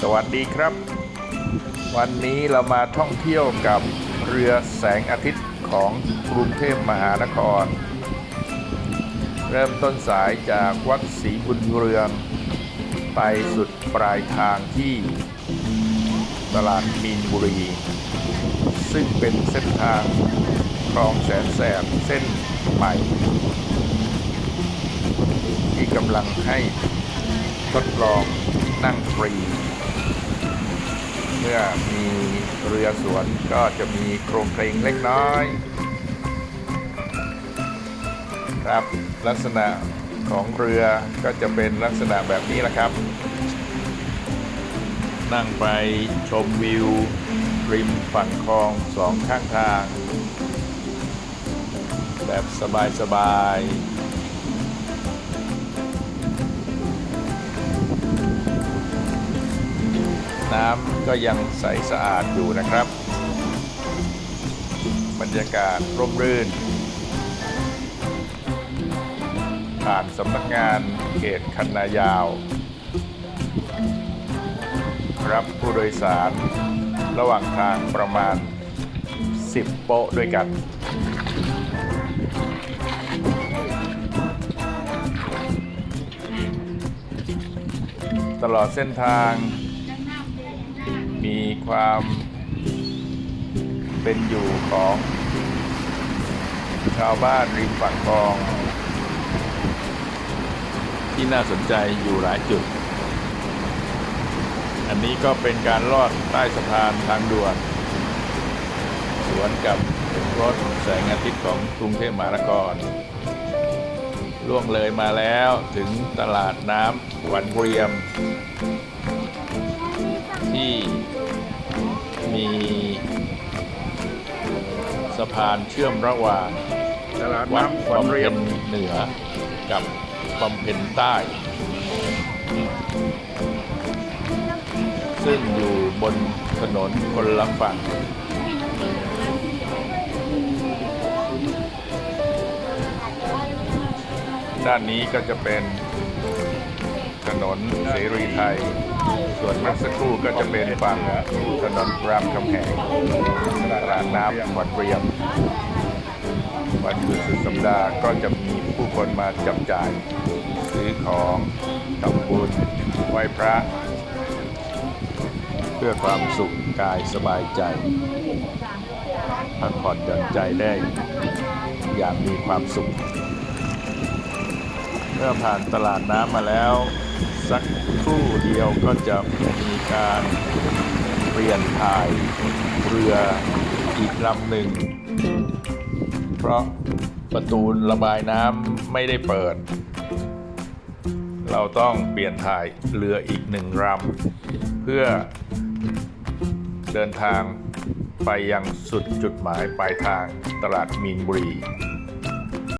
สวัสดีครับ วันนี้เรามาท่องเที่ยวกับเรือแสงอาทิตย์ของกรุงเทพมหานคร เริ่มต้นสายจากวัดศรีบุญเรือง ไปสุดปลายทางที่ตลาดมีนบุรี ซึ่งเป็นเส้นทางคลองแสนแสบเส้นใหม่ ที่กำลังให้ทดลองนั่งฟรี มื่อมีเรือสวนก็จะมีโครงเครงเล็กน้อย ครับลักษณะของเรือก็จะเป็นลักษณะแบบนี้แหละครับ นั่งไปชมวิว ริมฝั่งคลองสองข้างทาง แบบสบายๆ น้ำก็ยังใสสะอาดอยู่นะครับ บรรยากาศร่มรื่น ผ่านสำนักงานเขตคันนายาว รับผู้โดยสารระหว่างทางประมาณ 10 โป๊ะด้วยกันตลอดเส้นทาง มีความเป็นอยู่ของชาวบ้านริมฝั่งคลอง ที่น่าสนใจอยู่หลายจุด อันนี้ก็เป็นการลอดใต้สะพานทางด่วน สวนกับรถแสงอาทิตย์ของกรุงเทพมหานครล่วงเลยมาแล้วถึงตลาดน้ำหวันเรียม ที่ มีสะพานเชื่อมระหว่างตลาดวัดน้ำขวัญบำเรีเพ็ยญมเหนือกับบำเพ็ญใต้ ซึ่งอยู่บนถนนคนละฝั่ง ด้านนี้ก็จะเป็น ถนนเสรีไทย ส่วนเมื่อสักครู่ก็จะเป็นฝั่งถนนรามคำแหงตลาดน้ำหวัดเรียมวันหยุดสุดสัปดาห์ก็จะมีผู้คนมาจับจ่าย ซื้อของทำบุญไหว้พระ เพื่อความสุขกายสบายใจพักผ่อนหย่อนใจได้อย่างมีความสุข เมื่อผ่านตลาดน้ำมาแล้ว สักครู่เดียวก็จะมีการเปลี่ยนถ่ายเรืออีกลำหนึ่ง เพราะประตูระบายน้ำไม่ได้เปิด เราต้องเปลี่ยนถ่ายเรืออีกหนึ่งลำเพื่อเดินทางไปยังสุดจุดหมายปลายทางตลาดมีนบุรี